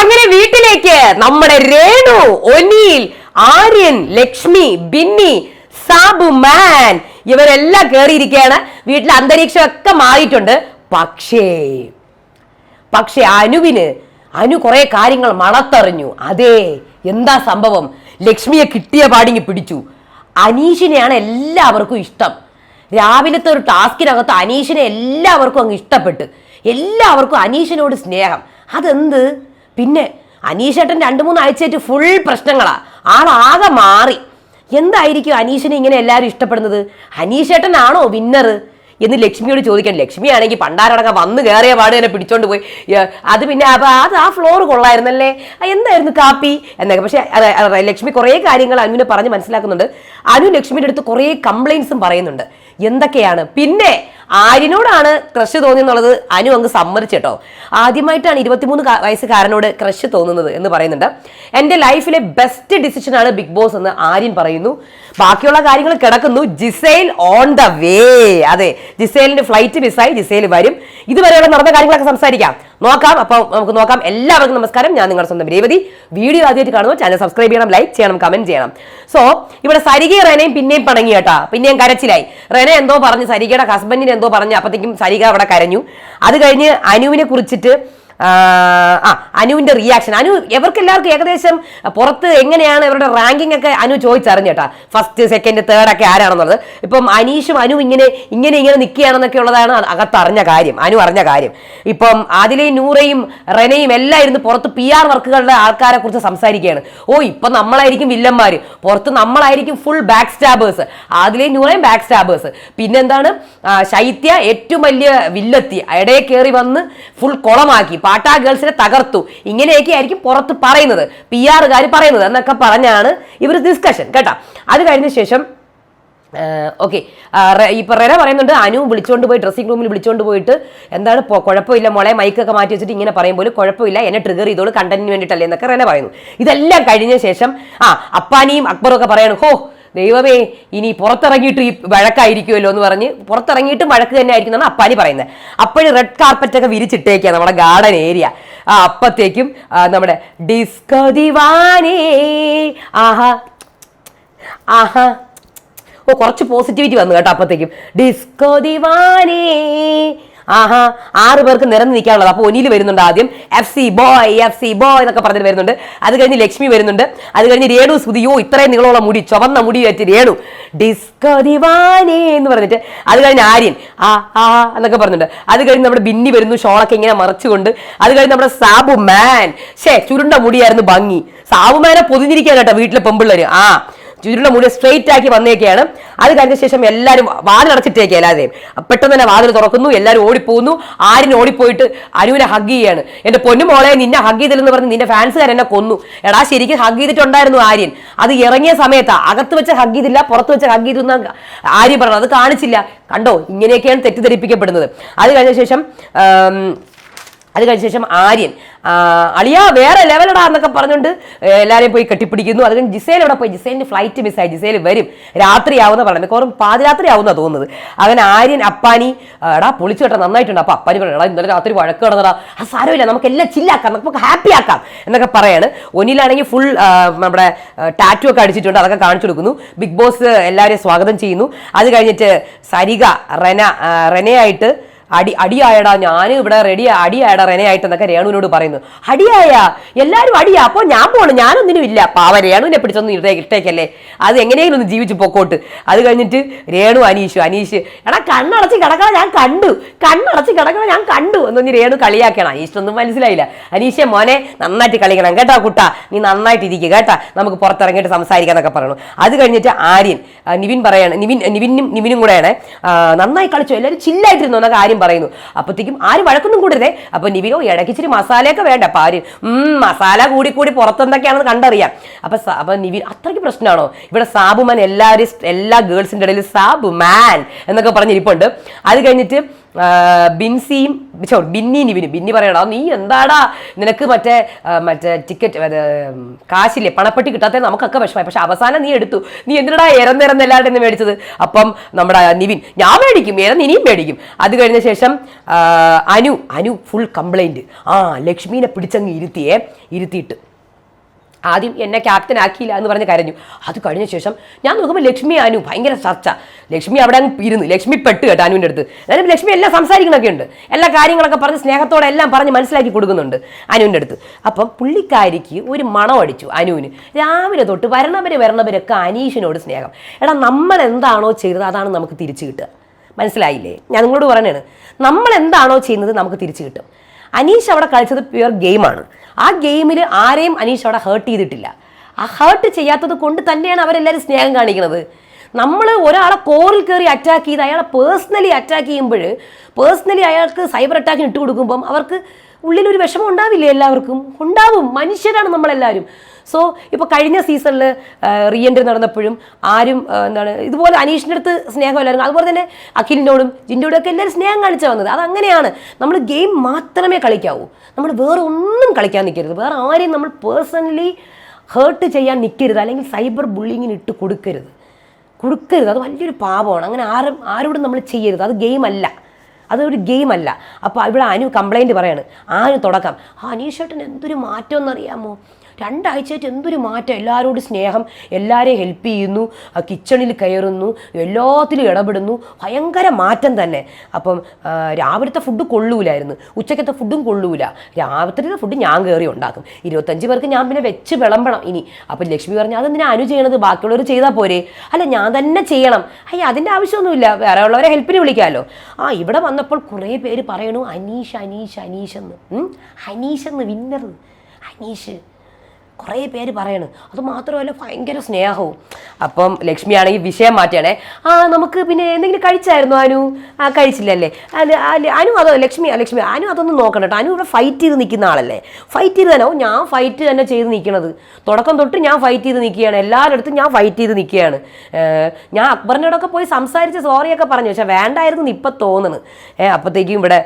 അങ്ങനെ വീട്ടിലേക്ക് നമ്മുടെ രേണു ഒനീൽ ആര്യൻ ലക്ഷ്മി ബിന്നി സാബു മാൻ ഇവരെല്ലാം കേറിയിരിക്കുകയാണ്. വീട്ടിലെ അന്തരീക്ഷം ഒക്കെ മാറിയിട്ടുണ്ട്. പക്ഷേ പക്ഷേ അനുവിന് അനു കുറെ കാര്യങ്ങൾ മണത്തറിഞ്ഞു. അതെ എന്താ സംഭവം? ലക്ഷ്മിയെ കിട്ടിയ പാടിങ്ങി പിടിച്ചു. അനീഷിനെയാണ് എല്ലാവർക്കും ഇഷ്ടം. രാവിലത്തെ ഒരു ടാസ്കിനകത്ത് അനീഷിനെ എല്ലാവർക്കും അങ്ങ് ഇഷ്ടപ്പെട്ട്. എല്ലാവർക്കും അനീഷിനോട് സ്നേഹം. അതെന്ത്? പിന്നെ അനീഷേട്ടൻ രണ്ട് മൂന്ന് ആഴ്ചയായിട്ട് ഫുൾ പ്രശ്നങ്ങളാ. ആളാകെ മാറി. എന്തായിരിക്കും അനീഷിനെ ഇങ്ങനെ എല്ലാവരും ഇഷ്ടപ്പെടുന്നത്? അനീഷേട്ടനാണോ വിന്നർ എന്ന് ലക്ഷ്മിയോട് ചോദിക്കാൻ. ലക്ഷ്മി ആണെങ്കിൽ പണ്ടാരടങ്ങ വന്ന് കയറിയ പാട് തന്നെ പിടിച്ചോണ്ട് പോയി. അത് പിന്നെ അപ്പൊ അത് ആ ഫ്ലോർ കൊള്ളായിരുന്നല്ലേ? എന്തായിരുന്നു കാപ്പി? എന്നൊക്കെ. പക്ഷെ ലക്ഷ്മി കുറേ കാര്യങ്ങൾ അനുവിനെ പറഞ്ഞ് മനസ്സിലാക്കുന്നുണ്ട്. അനു ലക്ഷ്മിയുടെ അടുത്ത് കുറേ കംപ്ലൈൻസും പറയുന്നുണ്ട്. എന്തൊക്കെയാണ്? പിന്നെ ആര്യനോടാണ് ക്രഷ് തോന്നിയെന്നുള്ളത് അനു അങ്ങ് സമ്മതിച്ചേട്ടോ ആദ്യമായിട്ടാണ് ഇരുപത്തിമൂന്ന് വയസ്സുകാരനോട് ക്രഷ് തോന്നുന്നത് എന്ന് പറയുന്നുണ്ട്. എന്റെ ലൈഫിലെ ബെസ്റ്റ് ഡിസിഷനാണ് ബിഗ് ബോസ് എന്ന് ആര്യൻ പറയുന്നു. ബാക്കിയുള്ള കാര്യങ്ങൾ കിടക്കുന്നു. ജിസൈൽ ഓൺ ദ വേ അതെ ജിസൈലിന്റെ ഫ്ലൈറ്റ് മിസ്സായി ജിസൈൽ വരും. ഇതുവരെയുള്ള നടന്ന കാര്യങ്ങളൊക്കെ സംസാരിക്കാം. നോക്കാം. അപ്പോൾ നമുക്ക് നോക്കാം. എല്ലാവർക്കും നമസ്കാരം. ഞാൻ നിങ്ങളുടെ സ്വന്തം രേവതി. വീഡിയോ ആദ്യമായിട്ട് കാണുമ്പോൾ ചാനൽ സബ്സ്ക്രൈബ് ചെയ്യണം ലൈക്ക് ചെയ്യണം കമന്റ് ചെയ്യണം. സോ ഇവിടെ സരിക റെനയും പിന്നെയും പണങ്ങി കേട്ടാ. പിന്നെയും കരച്ചിലായി. റെന എന്തോ പറഞ്ഞു സരികയുടെ ഹസ്ബൻഡിന് എന്തോ പറഞ്ഞു അപ്പത്തേക്കും സരിക അവിടെ കരഞ്ഞു. അത് കഴിഞ്ഞ് അനുവിനെ കുറിച്ചിട്ട് ആ അനുവിന്റെ റിയാക്ഷൻ അനു എവർക്കെല്ലാവർക്കും ഏകദേശം പുറത്ത് എങ്ങനെയാണ് ഇവരുടെ റാങ്കിങ് ഒക്കെ അനു ചോദിച്ചറിഞ്ഞേട്ടാ ഫസ്റ്റ് സെക്കൻഡ് തേർഡ് ഒക്കെ ആരാണെന്നുള്ളത്. ഇപ്പം അനീഷും അനു ഇങ്ങനെ ഇങ്ങനെ ഇങ്ങനെ നിൽക്കുകയാണെന്നൊക്കെ ഉള്ളതാണ് അകത്ത് അകത്തറിഞ്ഞ കാര്യം. അനു അറിഞ്ഞ കാര്യം. ഇപ്പം ആദിലെയും നൂറയും റെനയും എല്ലാം ഇരുന്ന് പുറത്ത് പി ആർ വർക്കുകളുടെ ആൾക്കാരെ കുറിച്ച് സംസാരിക്കുകയാണ്. ഓ ഇപ്പം നമ്മളായിരിക്കും വില്ലന്മാർ പുറത്ത് നമ്മളായിരിക്കും ഫുൾ ബാക്ക് സ്റ്റാബേഴ്സ് ആദിലെയും നൂറയും ബാക്ക് സ്റ്റാബേഴ്സ് പിന്നെന്താണ് ശൈത്യ ഏറ്റവും വലിയ വില്ലെത്തി. ഇടയെ കയറി വന്ന് ഫുൾ കുളമാക്കി. പാട്ടാ ഗേൾസിനെ തകർത്തു. ഇങ്ങനെയൊക്കെ ആയിരിക്കും പുറത്ത് പറയുന്നത്. പി ആറുകാർ പറയുന്നത് എന്നൊക്കെ പറഞ്ഞാണ് ഇവർ ഡിസ്കഷൻ കേട്ടോ? അത് കഴിഞ്ഞ ശേഷം ഓക്കെ. ഇപ്പൊ റെന പറയുന്നുണ്ട് അനു വിളിച്ചുകൊണ്ട് പോയി ഡ്രസ്സിംഗ് റൂമിൽ വിളിച്ചുകൊണ്ട് പോയിട്ട് എന്താണ് കുഴപ്പമില്ല മോളെ മൈക്കൊക്കെ മാറ്റി വെച്ചിട്ട് ഇങ്ങനെ പറയുമ്പോൾ കുഴപ്പമില്ല എന്നെ ട്രിഗർ ചെയ്തോളൂ കണ്ടന്റിന് വേണ്ടിയിട്ടല്ലേ എന്നൊക്കെ റെന പറയുന്നു. ഇതെല്ലാം കഴിഞ്ഞ ശേഷം ആ അപ്പാനിയും അക്ബറും ഒക്കെ പറയണം ഹോ ദൈവമേ ഇനി പുറത്തിറങ്ങിയിട്ട് ഈ വഴക്കായിരിക്കുമല്ലോ എന്ന് പറഞ്ഞ് പുറത്തിറങ്ങിയിട്ട് വഴക്ക് തന്നെ ആയിരിക്കും എന്നാണ് അപ്പാനി പറയുന്നത്. അപ്പോഴും റെഡ് കാർപ്പറ്റ് ഒക്കെ വിരിച്ചിട്ടേക്കാണ് നമ്മുടെ ഗാർഡൻ ഏരിയ ആ അപ്പത്തേക്കും നമ്മുടെ ഡിസ്കോ ദിവാനേ. ആഹാ. ആഹാ. ഓ കുറച്ച് പോസിറ്റിവിറ്റി വന്നു കേട്ടോ അപ്പത്തേക്കും. ഡിസ്കോ ദിവാനേ. ആഹാ ആറ് പേർക്ക് നിറഞ്ഞു നിൽക്കാനുള്ളത്. അപ്പോൾ ഒനിയിൽ വരുന്നുണ്ട് ആദ്യം. F C boy F C boy എന്നൊക്കെ പറഞ്ഞിട്ട് വരുന്നുണ്ട്. അത് കഴിഞ്ഞ് ലക്ഷ്മി വരുന്നുണ്ട്. അത് കഴിഞ്ഞ് രേണു സ്തുതിയോ ഇത്രയും നീളമുള്ള മുടി ചുവന്ന മുടി വെച്ച് രേണു. ഡിസ്കോ ദിവാനേ എന്ന് പറഞ്ഞിട്ട്. അത് കഴിഞ്ഞ് ആര്യൻ. ആ ആ എന്നൊക്കെ പറഞ്ഞിട്ടുണ്ട് അത് കഴിഞ്ഞ് നമ്മുടെ ബിന്നി വരുന്നു ഷോളൊക്കെ ഇങ്ങനെ മറച്ചുകൊണ്ട്. അത് കഴിഞ്ഞ് നമ്മുടെ സാബു മാൻ ഷേ ചുരുണ്ട മുടിയായിരുന്നു ഭംഗി. സാബുമാനെ പൊതിഞ്ഞിരിക്കാൻ കേട്ടോ വീട്ടിലെ പെമ്പിള്ളേര്. ആ ചുരുണ്ട മുടി സ്ട്രെയിറ്റ് ആക്കി വന്നേക്കാണ്. അത് കഴിഞ്ഞ ശേഷം എല്ലാവരും വാതിലടച്ചിട്ടേക്കുക എല്ലാവരെയും പെട്ടെന്ന് തന്നെ വാതിൽ തുറക്കുന്നു എല്ലാവരും ഓടിപ്പോകുന്നു. ആരും ഓടിപ്പോയിട്ട് അനുവിനെ ഹഗ് ചെയ്യാണ്. എന്റെ പൊന്നു മോളെ നിന്നെ ഹഗ് ചെയ്തില്ലെന്ന് പറഞ്ഞ് നിന്റെ ഫാൻസുകാർ എന്നെ കൊന്നു. എടാ ശരിക്കും ഹഗ് ചെയ്തിട്ടുണ്ടായിരുന്നു ആര്യൻ. അത് ഇറങ്ങിയ സമയത്താ. അകത്ത് വെച്ച് ഹഗ് ചെയ്തില്ല പുറത്ത് വെച്ച് ഹഗ് ചെയ്തു ആര്യ പറഞ്ഞു അത് കാണിച്ചില്ല. കണ്ടോ? ഇങ്ങനെയൊക്കെയാണ് തെറ്റിദ്ധരിപ്പിക്കപ്പെടുന്നത്. അത് കഴിഞ്ഞ ശേഷം അത് കഴിഞ്ഞ ശേഷം ആര്യൻ. അളിയ വേറെ ലെവലടാ എന്നൊക്കെ പറഞ്ഞുകൊണ്ട് എല്ലാവരെയും പോയി കെട്ടിപ്പിടിക്കുന്നു. അത് കഴിഞ്ഞ് ജിസേൽ ഇവിടെ പോയി? ജിസേലിന്റെ ഫ്ലൈറ്റ് മിസ്സായി ജിസേൽ വരും. രാത്രിയാവുന്ന പറഞ്ഞു. പാതിരാത്രി ആവുന്ന തോന്നുന്നത്. അങ്ങനെ ആര്യൻ അപ്പാനി എടാ പൊളിച്ചു കേട്ടോ നന്നായിട്ടുണ്ട്. അപ്പൊ അപ്പാനി പറഞ്ഞു എടാ ഇന്നലെ രാത്രി വഴക്ക് കിടന്നടാ ആ സാരമില്ല നമുക്ക് എല്ലാം ചില്ലാക്കാം നമുക്ക് ഹാപ്പി ആക്കാം. എന്നൊക്കെ പറയാണ്. ഒന്നിലാണെങ്കിൽ ഫുൾ നമ്മുടെ ടാറ്റു ഒക്കെ അടിച്ചിട്ടുണ്ട്. അതൊക്കെ കാണിച്ചു കൊടുക്കുന്നു. ബിഗ് ബോസ് എല്ലാവരെയും സ്വാഗതം ചെയ്യുന്നു. അത് കഴിഞ്ഞിട്ട് സരിക റെന റെനയായിട്ട് അടി അടിയായടാ ഞാൻ ഇവിടെ റെഡി അടിയായടാ റെനയായിട്ട് എന്നൊക്കെ രേണുവിനോട് പറയുന്നു. അടിയായ എല്ലാവരും അടിയാ അപ്പോൾ ഞാൻ പോണു ഞാനൊന്നിനും ഇല്ല. പാവ രേണുവിനെ പിടിച്ചൊന്നും ഇട്ടേ ഇട്ടേക്കല്ലേ. അത് എങ്ങനെയെങ്കിലും ഒന്ന് ജീവിച്ച് പൊക്കോട്ട്. അത് കഴിഞ്ഞിട്ട് രേണു അനീഷു അനീഷ് എടാ കണ്ണടച്ച് കിടക്കണ ഞാൻ കണ്ടു. കണ്ണടച്ച് കിടക്കണ ഞാൻ കണ്ടു. എന്ന് പറഞ്ഞ് രേണു കളിയാക്കണം. അനീഷിനൊന്നും മനസ്സിലായില്ല. അനീഷെ മോനെ നന്നായിട്ട് കളിക്കണം കേട്ടോ കുട്ട. നീ നന്നായിട്ട് ഇരിക്കുക കേട്ടാ. നമുക്ക് പുറത്തിറങ്ങിയിട്ട് സംസാരിക്കാം എന്നൊക്കെ പറയണു അത് കഴിഞ്ഞിട്ട് ആര്യൻ നിവിൻ പറയാണ് നിവിൻ നിവിനും നിവിനും കൂടെയാണ് നന്നായി കളിച്ചു. എല്ലാവരും ചില്ലായിട്ടിരുന്നു എന്നൊക്കെ ആര്യം പറയുന്നു. അപ്പത്തേക്കും ആരും വഴക്കൊന്നും കൂടരുതേ. അപ്പൊ നിവിനോ ഇടയ്ക്കിച്ചിരി മസാലയൊക്കെ വേണ്ട അപ്പൊ ആര് മസാല കൂടി കൂടി പുറത്തെന്തൊക്കെയാണെന്ന് കണ്ടറിയാം. അപ്പൊ അപ്പൊ നിവിൻ അത്രയ്ക്ക് പ്രശ്നമാണോ? ഇവിടെ സാബുമാൻ എല്ലാവരും എല്ലാ ഗേൾസിന്റെ ഇടയിൽ സാബുമാൻ എന്നൊക്കെ പറഞ്ഞിരിപ്പുണ്ട്. അത് കഴിഞ്ഞിട്ട് ബിൻസിയും ചോ ബിന്നി നിവിന്. ബിന്നി പറയണോ നീ എന്താടാ? നിനക്ക് മറ്റേ മറ്റേ ടിക്കറ്റ് കാശില്ലേ? പണപ്പെട്ടി കിട്ടാത്ത നമുക്കൊക്കെ വിഷമമായി. പക്ഷെ അവസാനം നീ എടുത്തു. നീ എന്തിനടാ ഇറന്നിറന്ന് എല്ലാവരുടെ നിന്ന് മേടിച്ചത്? അപ്പം നമ്മുടെ നിവിൻ ഞാൻ മേടിക്കും. ഇറന്ന് ഇനിയും മേടിക്കും. അത് കഴിഞ്ഞ ശേഷം അനു അനു ഫുൾ കംപ്ലൈന്റ് ആ ലക്ഷ്മീനെ പിടിച്ചങ്ങ് ഇരുത്തിയേ ഇരുത്തിയിട്ട്. ആദ്യം എന്നെ ക്യാപ്റ്റൻ ആക്കിയില്ല എന്ന് പറഞ്ഞ് കരഞ്ഞു. അത് കഴിഞ്ഞ ശേഷം ഞാൻ നോക്കുമ്പോൾ ലക്ഷ്മി അനു ഭയങ്കര ചർച്ച. ലക്ഷ്മി അവിടെ അങ്ങ് ഇരുന്ന് ലക്ഷ്മി പെട്ട് കേട്ടോ അനുവിന്റെ അടുത്ത്. എന്നാലും ലക്ഷ്മി എല്ലാം സംസാരിക്കണൊക്കെ ഉണ്ട്. എല്ലാ കാര്യങ്ങളൊക്കെ പറഞ്ഞ് സ്നേഹത്തോടെ എല്ലാം പറഞ്ഞ് മനസ്സിലാക്കി കൊടുക്കുന്നുണ്ട് അനുവിന്റെ അടുത്ത്. അപ്പം പുള്ളിക്കാരിക്ക് ഒരു മണം അടിച്ചു അനുവിന്. രാവിലെ തൊട്ട് വരണവരെ വരണവരൊക്കെ അനീഷിനോട് സ്നേഹം. എടാ നമ്മൾ എന്താണോ ചെയ്തത് അതാണ് നമുക്ക് തിരിച്ചു കിട്ടുക. മനസ്സിലായില്ലേ? ഞാൻ നിങ്ങളോട് പറയണേ നമ്മൾ എന്താണോ ചെയ്യുന്നത് നമുക്ക് തിരിച്ചു കിട്ടും. അനീഷ് അവിടെ കളിച്ചത് പ്യുവർ ഗെയിമാണ് ആ ഗെയിമിൽ ആരെയും അനീഷ് അവിടെ ഹേർട്ട് ചെയ്തിട്ടില്ല. ആ ഹേർട്ട് ചെയ്യാത്തത് കൊണ്ട് തന്നെയാണ് അവരെല്ലാവരും സ്നേഹം കാണിക്കുന്നത്. നമ്മൾ ഒരാളെ കോറിൽ കയറി അറ്റാക്ക് ചെയ്ത് അയാളെ പേഴ്സണലി അറ്റാക്ക് ചെയ്യുമ്പോൾ പേഴ്സണലി അയാൾക്ക് സൈബർ അറ്റാക്കിന് ഇട്ട് കൊടുക്കുമ്പം അവർക്ക് ഉള്ളിലൊരു വിഷമം ഉണ്ടാവില്ലേ എല്ലാവർക്കും? ഉണ്ടാവും. മനുഷ്യരാണ് നമ്മളെല്ലാവരും. സോ ഇപ്പോൾ കഴിഞ്ഞ സീസണിൽ റീ എൻട്രി നടന്നപ്പോഴും ആരും എന്താണ് ഇതുപോലെ അനീഷിന്റെ അടുത്ത് സ്നേഹമല്ലായിരുന്നു അതുപോലെ തന്നെ അഖിലിനോടും ജിൻഡോടും ഒക്കെ എല്ലാവരും സ്നേഹം കാണിച്ചു വന്നത്. അത് അങ്ങനെയാണ്. നമ്മൾ ഗെയിം മാത്രമേ കളിക്കാവൂ. നമ്മൾ വേറെ ഒന്നും കളിക്കാൻ നിൽക്കരുത്. വേറെ ആരെയും നമ്മൾ പേഴ്സണലി ഹേർട്ട് ചെയ്യാൻ നിൽക്കരുത്. അല്ലെങ്കിൽ സൈബർ ബുള്ളിങ്ങിന് ഇട്ട് കൊടുക്കരുത്. കൊടുക്കരുത്. അത് വലിയൊരു പാപമാണ്. അങ്ങനെ ആരും ആരോടും നമ്മൾ ചെയ്യരുത്. അത് ഗെയിം അല്ല. അതൊരു ഗെയിം അല്ല അപ്പോൾ ഇവിടെ അനു കംപ്ലൈന്റ് പറയാണ്. അനു തുടക്കം? ആ അനീഷേട്ടൻ എന്തൊരു മാറ്റം എന്നറിയാമോ? രണ്ടാഴ്ചയായിട്ട് എന്തൊരു മാറ്റം? എല്ലാവരോടും സ്നേഹം എല്ലാവരെയും ഹെൽപ്പ് ചെയ്യുന്നു കിച്ചണിൽ കയറുന്നു എല്ലാത്തിലും ഇടപെടുന്നു. ഭയങ്കര മാറ്റം തന്നെ. അപ്പം രാവിലത്തെ ഫുഡ് കൊള്ളൂലായിരുന്നു. ഉച്ചക്കത്തെ ഫുഡും കൊള്ളൂല. രാവിലത്തെ ഫുഡ് ഞാൻ കയറി ഉണ്ടാക്കും. ഇരുപത്തഞ്ച് പേർക്ക് ഞാൻ പിന്നെ വെച്ച് വിളമ്പണം ഇനി. അപ്പം ലക്ഷ്മി പറഞ്ഞു അതെന്തിനാ അനു ചെയ്യണത്? ബാക്കിയുള്ളവർ ചെയ്താൽ പോരെ. അല്ല ഞാൻ തന്നെ ചെയ്യണം. അയ്യ അതിന്റെ ആവശ്യമൊന്നുമില്ല. വേറെ ഉള്ളവരെ ഹെൽപ്പിന് വിളിക്കാമല്ലോ ആ ഇവിടെ വന്നപ്പോൾ കുറേ പേര് പറയണു അനീഷ് അനീഷ് അനീഷ് എന്ന്? അനീഷ് എന്ന് വിന്നർ അനീഷ്. കുറേ പേര് പറയണ്. അതുമാത്രമല്ല ഭയങ്കര സ്നേഹവും. അപ്പം ലക്ഷ്മി ആണെങ്കിൽ വിഷയം മാറ്റിയാണേ ആ നമുക്ക് പിന്നെ എന്തെങ്കിലും കഴിച്ചായിരുന്നു അനു? ആ കഴിച്ചില്ലല്ലേ? അനു അതോ ലക്ഷ്മി ലക്ഷ്മി അനു അതൊന്നും നോക്കണം കേട്ടോ. അനു ഇവിടെ ഫൈറ്റ് ചെയ്ത് നിൽക്കുന്ന ആളല്ലേ? ഫൈറ്റ് ചെയ്ത് തന്നെ ഞാൻ ഫൈറ്റ് തന്നെ ചെയ്ത് നിൽക്കണത്. തുടക്കം തൊട്ട് ഞാൻ ഫൈറ്റ് ചെയ്ത് നിൽക്കുകയാണ്. എല്ലാവരുടെ ഞാൻ ഫൈറ്റ് ചെയ്ത് നിൽക്കുകയാണ്. ഞാൻ അക്ബറിനോടൊക്കെ പോയി സംസാരിച്ച് സോറിയൊക്കെ പറഞ്ഞു. പക്ഷെ വേണ്ടായിരുന്നു എന്ന് ഇപ്പം തോന്നുന്നു ഏഹ് അപ്പോഴത്തേക്കും ഇവിടെ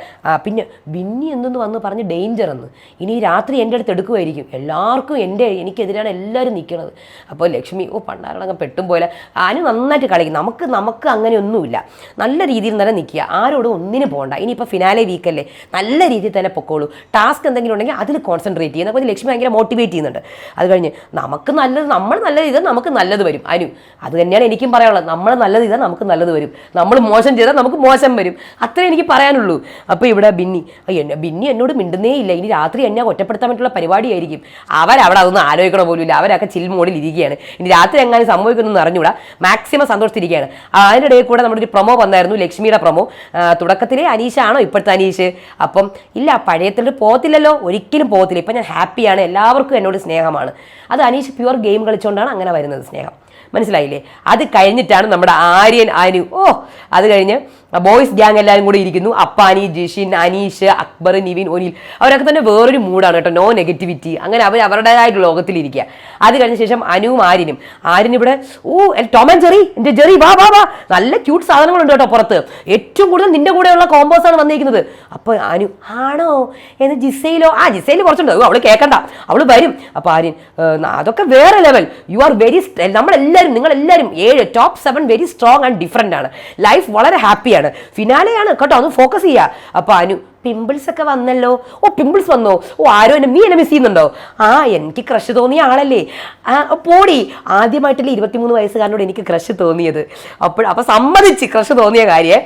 പിന്നെ ബിന്നി എന്തെന്ന് വന്ന് പറഞ്ഞ് ഡേഞ്ചർ എന്ന്. ഇനി രാത്രി എന്റെ അടുത്ത് എടുക്കുമായിരിക്കും. എല്ലാവർക്കും എന്റെ എനിക്കെതിരാണ് എല്ലാവരും നിൽക്കുന്നത് അപ്പോൾ ലക്ഷ്മി ഓ പണ്ടാരണങ്ങ് പെട്ടും പോലെ. അനു നന്നായിട്ട് കളിക്കും നമുക്ക് നമുക്ക് അങ്ങനെയൊന്നുമില്ല. നല്ല രീതിയിൽ തന്നെ നിൽക്കുക. ആരോടും ഒന്നിനും പോകണ്ട. ഇനിയിപ്പോൾ ഫിനാലെ വീക്കല്ലേ നല്ല രീതിയിൽ തന്നെ പൊക്കോളൂ. ടാസ്ക് എന്തെങ്കിലും ഉണ്ടെങ്കിൽ അതിൽ കോൺസെൻട്രേറ്റ് ചെയ്യുന്ന അപ്പോൾ ലക്ഷ്മി ഭയങ്കര മോട്ടിവേറ്റ് ചെയ്യുന്നുണ്ട്. അത് കഴിഞ്ഞ് നമുക്ക് നല്ലത് നമ്മൾ നല്ല ചെയ്താൽ നമുക്ക് നല്ലത് വരും. അനു അത് തന്നെയാണ് എനിക്കും പറയാനുള്ളത്. നമ്മൾ നല്ലത് ചെയ്താൽ നമുക്ക് നല്ലത് വരും. നമ്മൾ മോശം ചെയ്താൽ നമുക്ക് മോശം വരും. അത്രേ എനിക്ക് പറയാനുള്ളൂ. അപ്പോൾ ഇവിടെ ബിന്നി ബിന്നി എന്നോട് മിണ്ടുന്നേ ഇല്ല ഇനി രാത്രി എന്നെ ഒറ്റപ്പെടുത്താൻ പറ്റുള്ള പരിപാടിയായിരിക്കും. അവരവിടെ അതൊന്നും ആലോചിക്കണ പോലും ഇല്ല. അവരൊക്കെ ചിൽ മോഡിൽ ഇരിക്കുകയാണ്. ഇനി രാത്രി എങ്ങാനും സംഭവിക്കുന്നു അറിഞ്ഞുകൂടാ മാക്സിമം സന്തോഷത്തിരിക്കുകയാണ് അതിന്റെ ഇടയിൽ കൂടെ നമ്മുടെ ഒരു പ്രൊമോ വന്നായിരുന്നു ലക്ഷ്മിയുടെ പ്രൊമോ തുടക്കത്തിലെ അനീഷാണോ ഇപ്പോഴത്തെ അനീഷ്? അപ്പം ഇല്ല പഴയത്തിൽ പോകത്തില്ലല്ലോ. ഒരിക്കലും പോകത്തില്ല. ഇപ്പം ഞാൻ ഹാപ്പിയാണ്. എല്ലാവർക്കും എന്നോട് സ്നേഹമാണ്. അത് അനീഷ് പ്യുവർ ഗെയിം കളിച്ചുകൊണ്ടാണ് അങ്ങനെ വരുന്നത് സ്നേഹം. മനസ്സിലായില്ലേ? അത് കഴിഞ്ഞിട്ടാണ് നമ്മുടെ ആര്യൻ അനു ഓ അത് കഴിഞ്ഞ് ബോയ്സ് ഗ്യാങ് എല്ലാവരും കൂടെ ഇരിക്കുന്നു. അപ്പാനി ജിഷിൻ അനീഷ് അക്ബർ നിവിൻ ഒനിൽ. അവരൊക്കെ തന്നെ വേറൊരു മൂഡാണ് കേട്ടോ. നോ നെഗറ്റിവിറ്റി അങ്ങനെ അവർ അവരുടേതായിട്ട് ലോകത്തിലിരിക്കുക അത് കഴിഞ്ഞ ശേഷം അനുവും ആര്യനും. ആര്യൻ ഇവിടെ ഓ ടോമൻ ജെറി എന്റെ ജെറി വാ വാ വാ. നല്ല ക്യൂട്ട് സാധനങ്ങളുണ്ട് കേട്ടോ പുറത്ത്. ഏറ്റവും കൂടുതൽ നിന്റെ കൂടെയുള്ള കോമ്പോസ് ആണ് വന്നിരിക്കുന്നത്. അപ്പോൾ അനു ആണോ? എന്ന് ജിസയിലോ ആ ജിസയിൽ കുറച്ചുണ്ട്. അവൾ കേൾക്കണ്ട അവൾ വരും. അപ്പോൾ ആര്യൻ അതൊക്കെ വേറെ ലെവൽ യു ആർ വെരി നമ്മളെല്ലാവരും നിങ്ങളെല്ലാവരും ഏഴ് top seven very strong and different ആണ്. ലൈഫ് വളരെ ഹാപ്പിയാണ് ഫിനാലെയാണ് കേട്ടോ അത് ഫോക്കസ് ചെയ്യുക അപ്പോൾ അനു പിമ്പിൾസ് ഒക്കെ വന്നല്ലോ. ഓ പിമ്പിൾസ് വന്നോ? ഓ ആരോ എന്നെ നീ എന്നെ മിസ് ചെയ്യുന്നുണ്ടോ? ആ എനിക്ക് ക്രഷ് തോന്നിയ ആളല്ലേ. ആ പോടി. ആദ്യമായിട്ടല്ലേ ഇരുപത്തിമൂന്ന് വയസ്സുകാരനോട് എനിക്ക് ക്രഷ് തോന്നിയത്. അപ്പോൾ അപ്പോൾ സമ്മതിച്ച് ക്രഷ് തോന്നിയ കാര്യേ.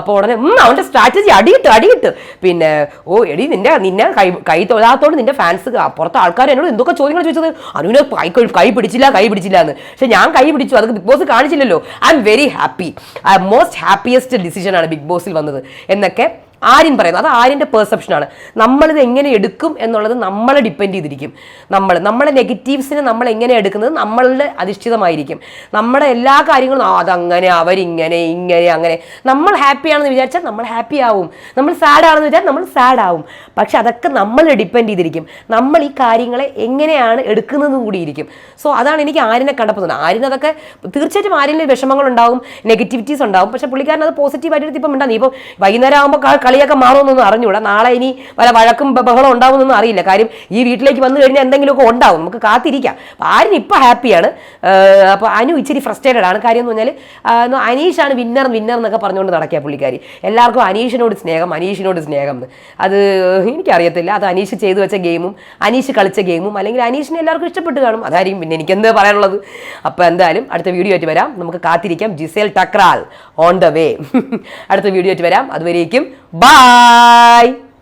അപ്പോൾ ഉടനെ അവന്റെ സ്ട്രാറ്റജി അടിയിട്ട് അടിയിട്ട്. പിന്നെ ഓ എടി നിന്റെ നിന്നെ കൈ കൈ തൊഴാത്തോണ്ട് നിന്റെ ഫാൻസ് പുറത്തെ ആൾക്കാർ എന്നോട് എന്തൊക്കെ ചോദ്യങ്ങൾ ചോദിച്ചത്? അനുവിനെ കൈ കൈ പിടിച്ചില്ല കൈ പിടിച്ചില്ല എന്ന് പക്ഷെ ഞാൻ കൈ പിടിച്ചു. അത് big boss കാണിച്ചില്ലല്ലോ. I'm very happy I most happiest ഡിസിഷനാണ് big ബോസിൽ വന്നത്. എന്നൊക്കെ ആര്യൻ പറയുന്നത്. അത് ആര്യന്റെ പെർസെപ്ഷനാണ് നമ്മളിത് എങ്ങനെ എടുക്കും എന്നുള്ളത് നമ്മളെ ഡിപ്പെൻഡ് ചെയ്തിരിക്കും. നമ്മൾ നമ്മളെ നെഗറ്റീവ്സിനെ നമ്മൾ എങ്ങനെ എടുക്കുന്നത് നമ്മളുടെ അധിഷ്ഠിതമായിരിക്കും. നമ്മുടെ എല്ലാ കാര്യങ്ങളും അതങ്ങനെ അവരിങ്ങനെ ഇങ്ങനെ അങ്ങനെ. നമ്മൾ ഹാപ്പിയാണെന്ന് വിചാരിച്ചാൽ നമ്മൾ ഹാപ്പി ആവും. നമ്മൾ സാഡ് ആണെന്ന് വിചാരിച്ചാൽ നമ്മൾ സാഡ് ആവും. പക്ഷെ അതൊക്കെ നമ്മൾ ഡിപ്പെൻഡ് ചെയ്തിരിക്കും. നമ്മൾ ഈ കാര്യങ്ങളെ എങ്ങനെയാണ് എടുക്കുന്നതും കൂടിയിരിക്കും സോ അതാണ് എനിക്ക് ആരിനെ കണ്ടപ്പോൾ തോന്നുന്നത്. അതൊക്കെ തീർച്ചയായിട്ടും ആരിന് വിഷമങ്ങളുണ്ടാവും നെഗറ്റിവിറ്റീസ് ഉണ്ടാവും. പക്ഷെ പുള്ളിക്കാരൻ അത് പോസിറ്റീവായിട്ട് ഇപ്പം ഉണ്ടാകും ഇപ്പം വൈകുന്നേരം ആകുമ്പോൾ കളിയൊക്കെ മാറുമെന്നൊന്നും അറിഞ്ഞൂടാ നാളെ ഇനി പല വഴക്കും ബഹളം ഉണ്ടാവുമെന്നൊന്നും അറിയില്ല. കാര്യം ഈ വീട്ടിലേക്ക് വന്നു കഴിഞ്ഞാൽ എന്തെങ്കിലുമൊക്കെ ഉണ്ടാവും. നമുക്ക് കാത്തിരിക്കാം. ആരും ഇപ്പം ഹാപ്പിയാണ്. അപ്പോൾ അനു ഇച്ചിരി ഫ്രസ്ട്രേറ്റഡ് ആണ്. കാര്യം എന്ന് പറഞ്ഞാൽ അനീഷാണ് വിന്നർ വിന്നർ എന്നൊക്കെ പറഞ്ഞുകൊണ്ട് നടക്കുക പുള്ളിക്കാരി. എല്ലാവർക്കും അനീഷിനോട് സ്നേഹം അനീഷിനോട് സ്നേഹം. എന്ന് അത് എനിക്കറിയത്തില്ല. അത് അനീഷ് ചെയ്തു വെച്ച ഗെയിമും അനീഷ് കളിച്ച ഗെയിമും അല്ലെങ്കിൽ അനീഷിനെ എല്ലാവർക്കും ഇഷ്ടപ്പെട്ട് കാണും. അതായിരിക്കും പിന്നെ എനിക്കെന്ത് പറയാനുള്ളത്. അപ്പോൾ എന്തായാലും അടുത്ത വീഡിയോ ആയിട്ട് വരാം. നമുക്ക് കാത്തിരിക്കാം. Gizele Thakral on the way അടുത്ത വീഡിയോ ആയിട്ട് വരാം. അതുവരേക്കും ബായ്